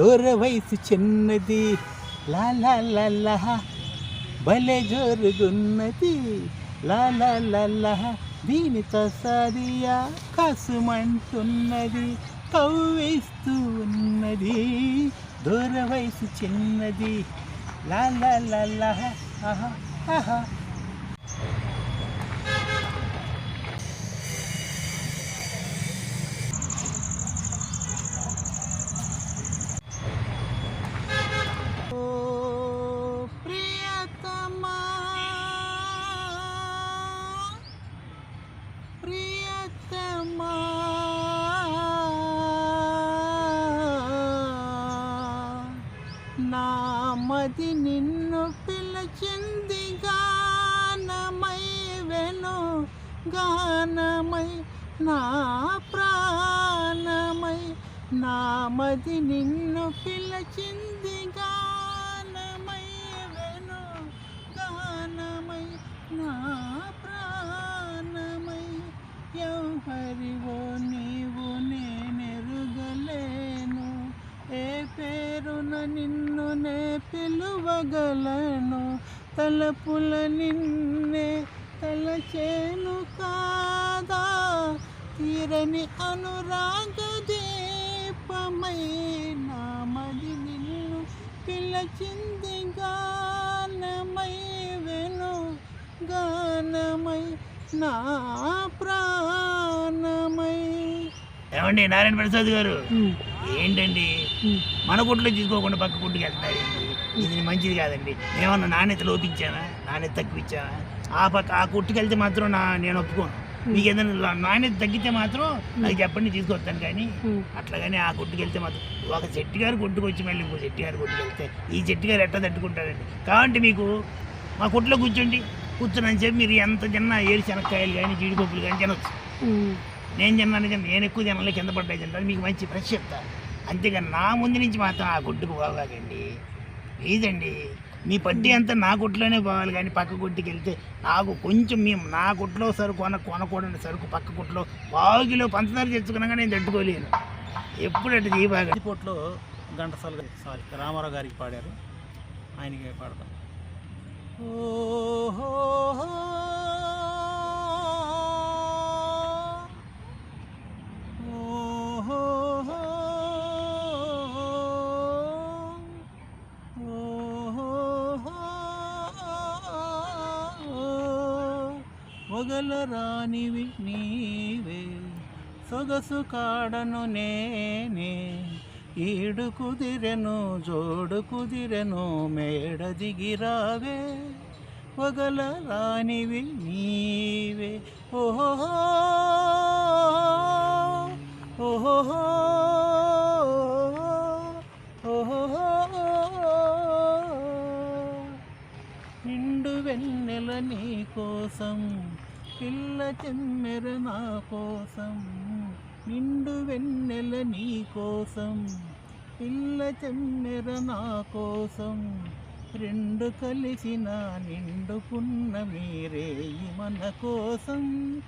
దూర వయసు చిన్నది. లా లా భలే జోరుగున్నది. లాలా లా దీనితో సరియా కాసుమంటున్నది. కవ్వేస్తూ ఉన్నది. దూర వయసు చిన్నది. లా లా. ఆహా ఆహా. నా మది నిన్ను పిలిచింది గానమై వెను గానమై నా ప్రాణమై. నా మది నిన్ను పిలిచింది గానమై వెను గానమై నా ప్రాణమై. ఎవరివో నీవు నేనెరుగలేను ఏ పేరున నిన్ను నిన్నునే పిలువగలను. తలపుల నిన్నే తలచేను కాదా? తీరని అనురాగ దీపమై నామది నిన్ను పిలచింది గానమై వెను గానమై నా ఏమండి నారాయణ ప్రసాద్ గారు? ఏంటండి? మన గుట్లో తీసుకోకుండా పక్క గుట్టుకు వెళ్తారండి ఇది మంచిది కాదండి. ఏమన్నా నాణ్యత లోపించానా? నాణ్యత తక్కువిచ్చానా ఆ పక్క ఆ కుట్టుకు వెళ్తే మాత్రం నా నేను ఒప్పుకోను. మీకు ఏదైనా నాణ్యత తగ్గితే మాత్రం నాకు చెప్పండి తీసుకొస్తాను కానీ అట్లా కానీ ఆ కొట్టుకు వెళ్తే మాత్రం ఒక చెట్టు గారు కొట్టుకు వచ్చి మళ్ళీ ఇంకో చెట్టు గారు కొట్టుకు వెళ్తే ఈ చెట్టు గారు ఎట్లా తట్టుకుంటారండి కాబట్టి మీకు మా కొట్లో కూర్చోండి. కూర్చుని చెప్పి మీరు ఎంత తిన్నా ఏడు శనక్కాయలు కానీ జీడిపప్పులు కానీ తినొచ్చు. నేను తిన్నాను నేను ఎక్కువ తినలే కింద పడ్డాయి తింటాను. మీకు మంచి ఫ్రెష్ చెప్తా. అంతేగాని నా ముందు నుంచి మాత్రం ఆ గుడ్డుకు పోగాకండి లేదండి. మీ పట్టి అంతా నా గుట్లోనే పోవాలి కానీ పక్క గుట్టుకి వెళ్తే నాకు కొంచెం మేము నా గుట్లో సరుకు కొన కొనకూడని సరుకు పక్క గుట్లో బాగిలో పంచదార తెచ్చుకున్నాగా నేను తట్టుకోలేను. ఎప్పుడంటే ఈ బాగా. పోట్లో ఘంటసాల సారీ రామారావు గారికి పాడారు. ఆయనకి పాడతాం. ఓహో మొగల రానివి నీవే సొగసు కాడను నేనే ఈడు కుదిరెను జోడు కుదిరెను మేడ దిగిరావే పొగల రానివి నీవే ఓహో ఓహో చెమ్మెర నా కోసం నిండు వెన్నెల నీ కోసం పిల్ల చెమ్మెర నా కోసం రెండు కలిసిన నిండు పున్న మీరే మన కోసం.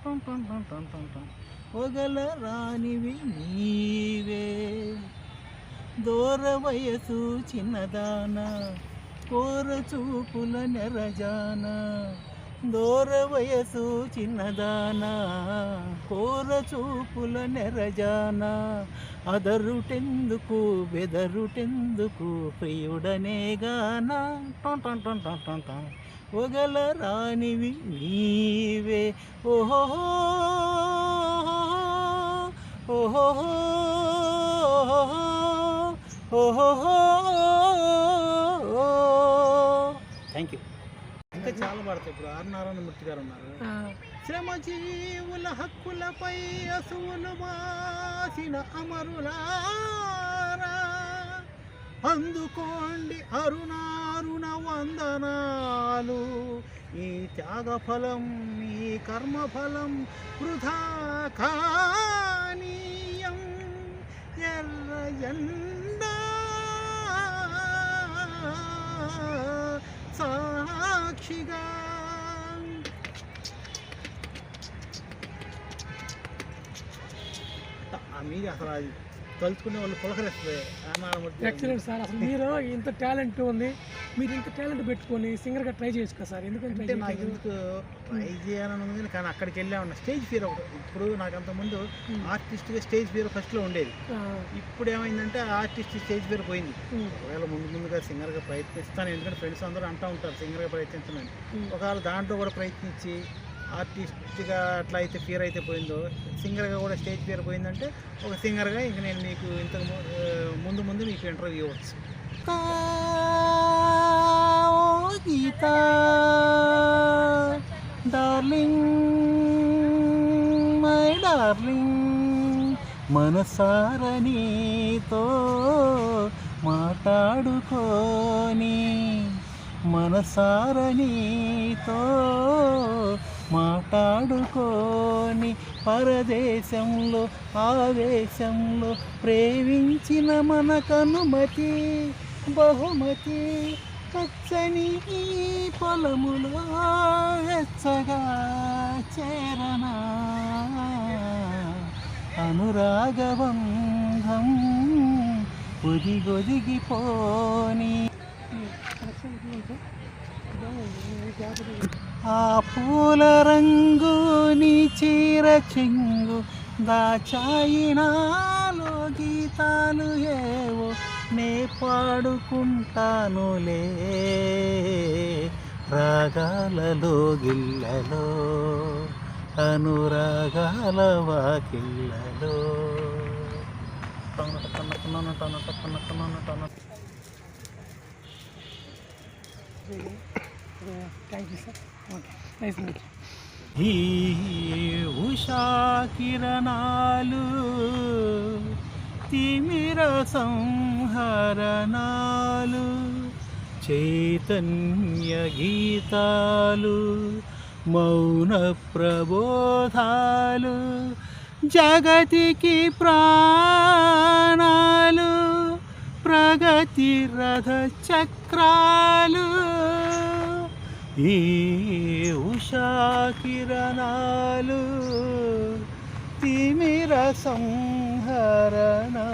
టం. పొగల రానివి నీవే. దూర వయసు చిన్నదాన కోర చూపుల నెరజానా దూర వయసు చిన్నదానా కోర చూపుల నెరజానా. అదరుటెందుకు బెదరుటెందుకు ప్రియుడనే గానా. టం టం టం టం టం టం. ఒగల రానివి నీవే. ఓహో ఓహో ఓహో ఓహో చాలా పడతాయి ఇప్పుడు ఆర్ నారాయణమూర్తి గారు ఉన్నారు. శ్రమజీవుల హక్కులపై అసువులు బాసిన అమరులారా. అందుకోండి అరుణారుణ వందనాలు. ఈ త్యాగఫలం ఈ కర్మఫలం వృధా కానీయం. ఎర్ర సాక్షిగా మీద అసలు అది తలుచుకునే వాళ్ళు పులకరిస్తుంది. ఎక్సలెంట్ సార్ అసలు మీరు ఇంత టాలెంట్ ఉంది. మీరు ఇంత టాలెంట్ పెట్టుకొని సింగర్గా ట్రై చేయొచ్చు కదా సార్? ఎందుకంటే నాకు ఎందుకు ట్రై చేయాలని ఉంది కానీ అక్కడికి వెళ్ళామన్న స్టేజ్ ఫీర్ ఒకటి. ఇప్పుడు నాకు అంతకుముందు ఆర్టిస్ట్గా స్టేజ్ ఫీర్ ఫస్ట్లో ఉండేది. ఇప్పుడు ఏమైందంటే ఆర్టిస్ట్ స్టేజ్ ఫీర్ పోయింది. ఒకవేళ ముందు ముందుగా సింగర్గా ప్రయత్నిస్తాను ఎందుకంటే ఫ్రెండ్స్ అందరూ అంటూ ఉంటారు సింగర్గా ప్రయత్నించమని. ఒకవేళ దాంట్లో కూడా ప్రయత్నించి ఆర్టిస్ట్గా అట్లా అయితే ఫియర్ అయితే పోయిందో సింగర్గా కూడా స్టేజ్ ఫియర్ పోయిందంటే ఒక సింగర్గా ఇంక నేను మీకు ఇంతకు ముందు ముందు మీకు ఇంటర్వ్యూ ఇవ్వచ్చు. గీత. డార్లింగ్ మై డార్లింగ్ మనసార నీతో మాట్లాడుకోని మనసార నీతో మాట్లాడుకోని పరదేశంలో ఆవేశంలో ప్రేమించిన మన కనుమతి బహుమతి పచ్చని ఈ పొలములో వెచ్చగా చేరనా? అనురాగబంధం ఒదిగొదిగి పోని ఆ పూల రంగు నీ చీర చెంగు దాచాయినాలో గీతాలు ఏవో నే పాడుకుంటానులే. రాగాలలో గిల్లలో అనురాగాల వాకిళ్ళలో. టన టన టన టన టన టన టన thank you sir okay nice meet ఈ ఉషా కిరణాలు తిమిర సంహరణాలు చైతన్య గీతాలు మౌన ప్రబోధాలు జగతికి ప్రాణాలు ప్రగతి రథ చక్రాలు ఈ ఉషా కిరణాలు తిమిర sharana